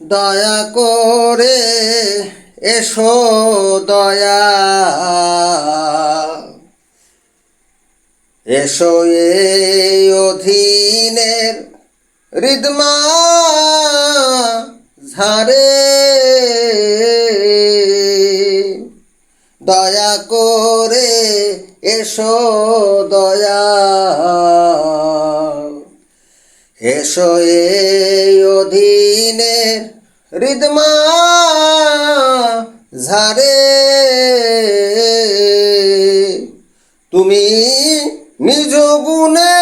দয়া করে এসো দয়া। এসো এই অধীনের হৃদমা ঝারে দয়া করে এসো দয়া। এসো এই অধীনের হৃদমা ঝারে তুমি নিজ গুণে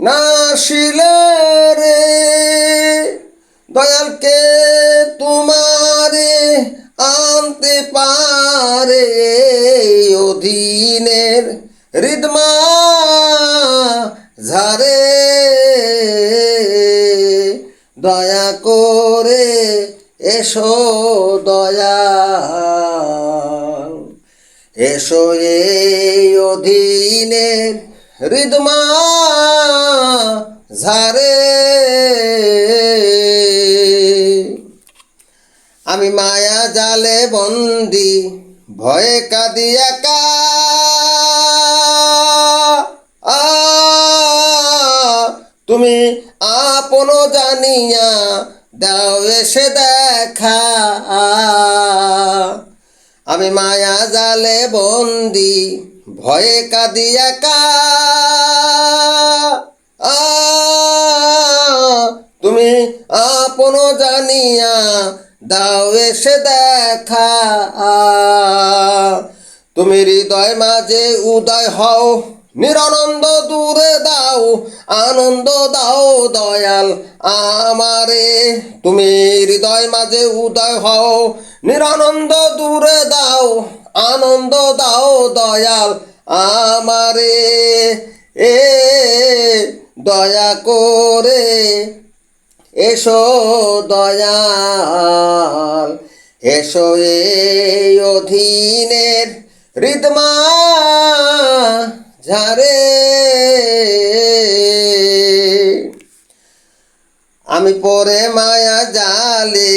নাশিলে রে। দয়ালকে তোমারে আনতে পারে অধীনের হৃদমা ঝারে এসো দয়া এসো এই অধীনের হৃদমা ঝারে আমি মায়া জালে বন্দি, ভয়ে কাঁদি একা। তুমি আপন জানিয়া দাও এসে দেখা। আমি মায়া জালে বন্দি ভয়ে কাঁদি আ, তুমি আপন জানিয়া দাও এসে দেখা। তুমি হৃদয় মাঝে উদয় হও। নিরানন্দ দূরে দাও, আনন্দ দাও দয়াল আমারে। তুমি হৃদয় মাঝে উদয় হও, নিরানন্দ দূরে দাও, আনন্দ দাও দয়াল আমারে। এ দয়া করে এসো দয়াল, এসো এই অধীনের হৃদমা ঝারে আমি পরে মায়া জালে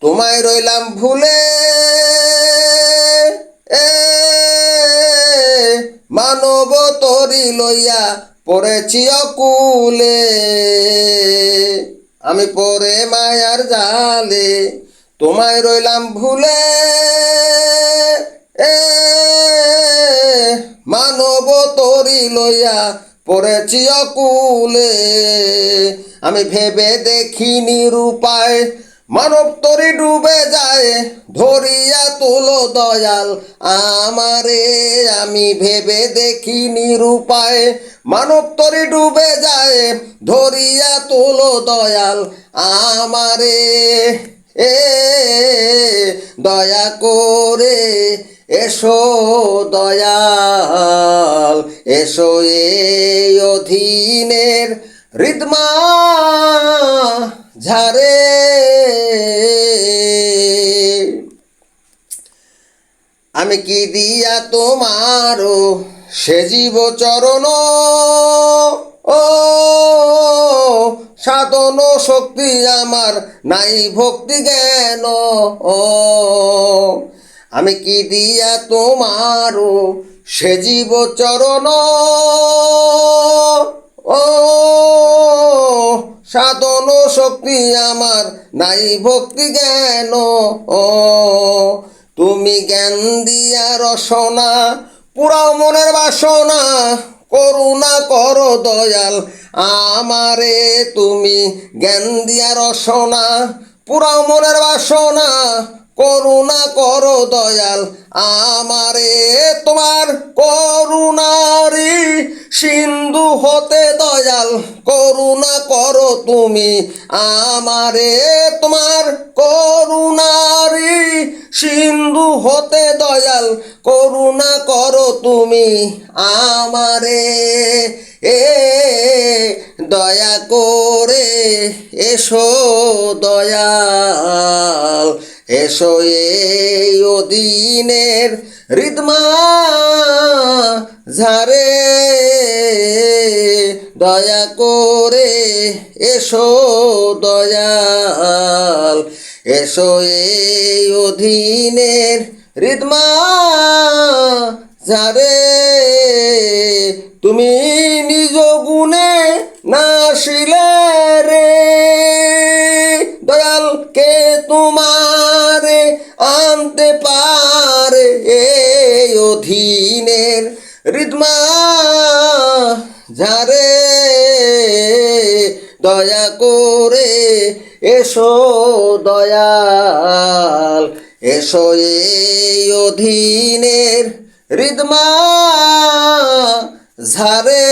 তোমায় রইলাম ভুলে। এ, মানব তরি লইয়া পড়েছি অকুলে। আমি পরে মায়ার জালে তোমায় রইলাম ভুলে। এ, মানব তরি লইয়া পড়েছি অকুলে। আমি ভেবে দেখিনি রূপায়, মানব তরি ডুবে যায়, ধরিয়া তুলো দয়াল আমারে। আমি ভেবে দেখিনি রূপায়, মানব তরি ডুবে যায়, ধরিয়া তুলো দয়াল আমারে। এ, দয়া করে এসো দয়াল, এসো এই অধীনের হৃদমা ঝারে আমি কি দিয়া তোমারও সে জীব চরণ? ও, সাধন শক্তি আমার নাই ভক্তি জ্ঞান। ও আমি কি দিয়া তোমারও সে জীব চরণ? ও, সাধন শক্তি আমার নাই ভক্তি জ্ঞান। ও, তুমি জ্ঞান দিয়া রসনা, পুরাও মনের বাসনা, করুণা করো দয়াল। আমারে তুমি জ্ঞান দিয়া রসনা, পুরাও মনের বাসনা করুণা করো দয়াল, আমারে তোমার করুণারি সিন্ধু হতে দয়াল, করুণা করো তুমি, আমারে তোমার করুণারি সিন্ধু হতে দয়াল, করুণা করো তুমি, আমারে এ দয়া করে এসো দয়াল। এসো এই অধীনের হৃদমা ঝারে দয়া করে এসো দয়াল। এসো এই অধীনের রিদমা যারে তুমি নিজ গুণে নাশিলে রে। দয়াল, কে তোমারে রিদমা ঝারে দয়া করে এসো দয়াল এসো এই অধীনের রিদমা ঝারে